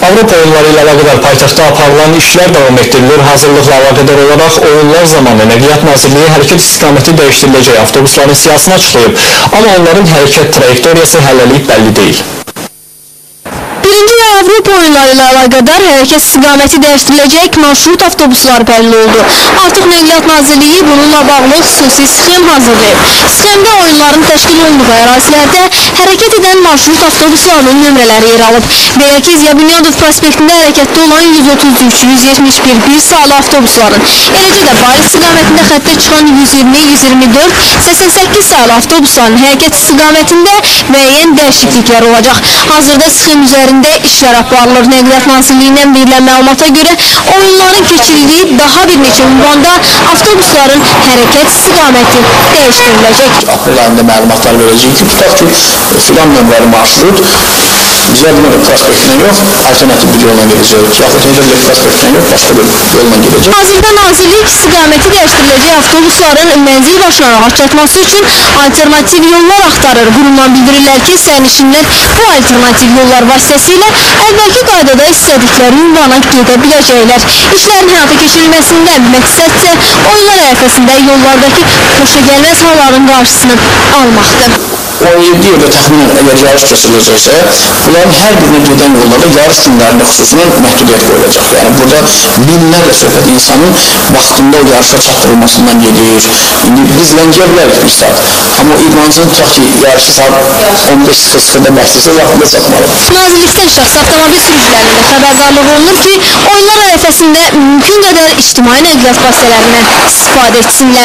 Avropa oyunları ilə əlaqədar paytaxtda aparılan işlər davam etdirilir. Hazırlıqla əlaqədar olaraq oyunlar zamanı Nəqliyyat Nazirliyi hərəkət istiqaməti dəyişdiriləcək avtobusların siyahısını açıqlayıb. Amma onların hərəkət trayektoriyası hələlik bəlli deyil. Birinci və Avropa oyunları ilə əlaqədar hərəkət istiqaməti dəyişdiriləcək marşrut avtobuslar bəlli oldu. Artıq Nəqliyyat Nazirliyi bununla bağlı xüsusi sxem hazırlayıb. Sxemdə oyunların təşkil olunduğu ərazilərdə hərəkət edən marşrut avtobuslarının nömrələri yer alıb. Belə ki, Ziya Bünyadov prospektində hərəkətdə olan 133, 171, 1 saylı avtobusların, eləcə də Bari istiqamətində xəttə çıxan 120, 124, 88 saylı avtobusların hərəkət istiqamətində müəyyən dəyişikliklər olacaq. Hazırda sxem üzərində işlər aparılır. Nəqliyyat Nazirliyindən verilən məlumata görə oyunların keçirildiyi daha bir neçə ünvanda avtobusların hərəkət istiqaməti dəyişdiriləcək. aprel ayında məlumatlar verəcəyik tutaq ki, filan nömrəli marşrut Ziyadınov prospektindən yox, alternativ bir yolla gedəcək. Yaxud Heydərli prospektindən yox, başqa bir yolla gedəcək. Hazırda nazirlik istiqaməti dəyişdiriləcək avtobusların mənzil başına rahat çatması üçün alternativ yollar axtarır. Qurumdan bildirirlər ki, sərnişinlər bu alternativ yollar vasitəsilə əvvəlki qaydada istədikləri ünvana gedə biləcəklər. İşlərin həyata keçirilməsində məqsədsə oyunlar ərəfəsində yollardakı xoşagəlməz halların qarşısını almaqdır. 17 yerdə təxminən əgər yarış keçiriləcəksə, bunların hər birinə gedən yollarda yarış günlərində xüsusilə məhdudiyyət qoyulacaq. Yəni burada minlərlə söhbət insanın vaxtında o yarışa çatdırılmasından gedir. İndi biz ləngiyə bilərik bir saat. Amma o idmancının tutaq ki, yarışı saat 15.00-da başlayırsa vaxtında çatmalıdır. Nazirlikdən şəxsi avtomobil sürücülərinin də xəbərdarlığı olunur ki, oyunlar ərəfəsində mümkün qədər ictimai nəqliyyat vasitələrindən istifadə etsinlər.